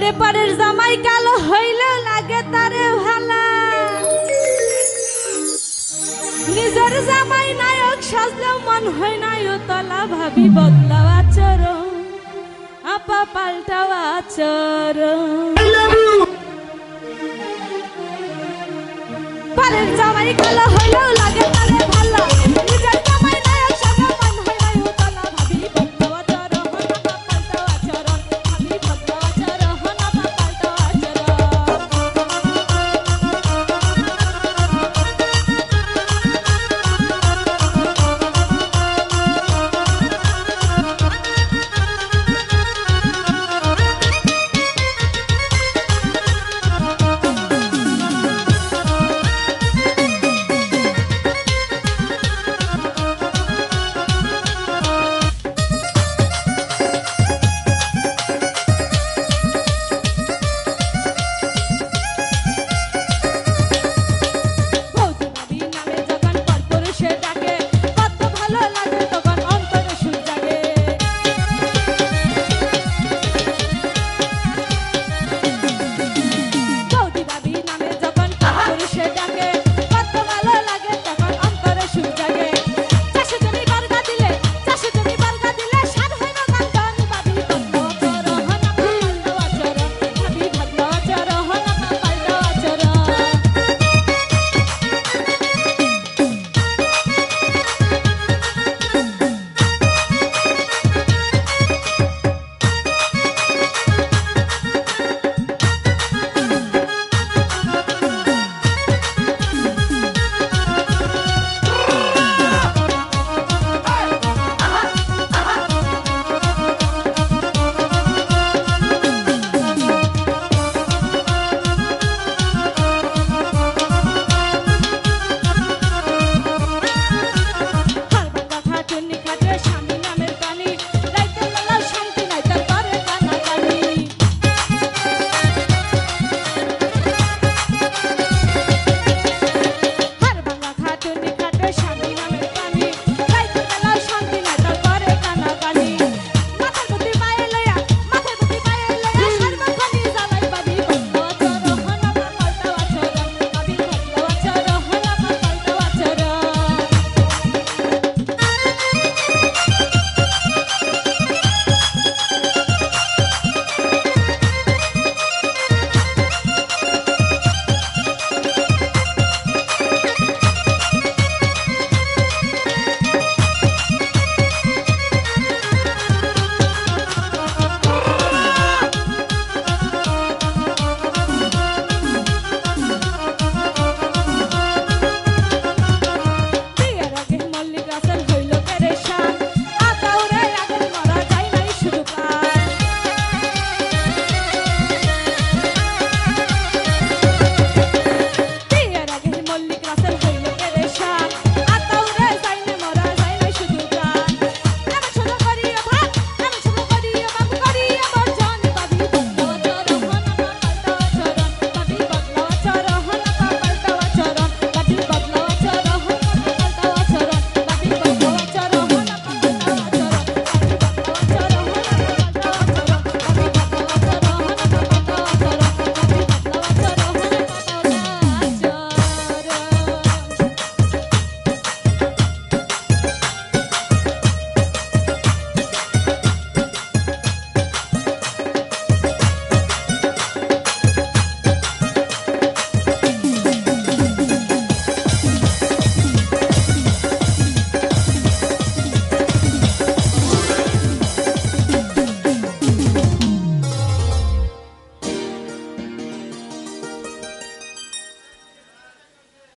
ওরে পারের জামাই কালো হইলেও লাগে তারে ভালা। নিজের জামাই নায়ক সাজলেও মন হয় নাই ও তলা ভাবি বদলাও আচরণ আপা পাল্টাও আচরণ। পারের জামাই কালো হইলেও লাগে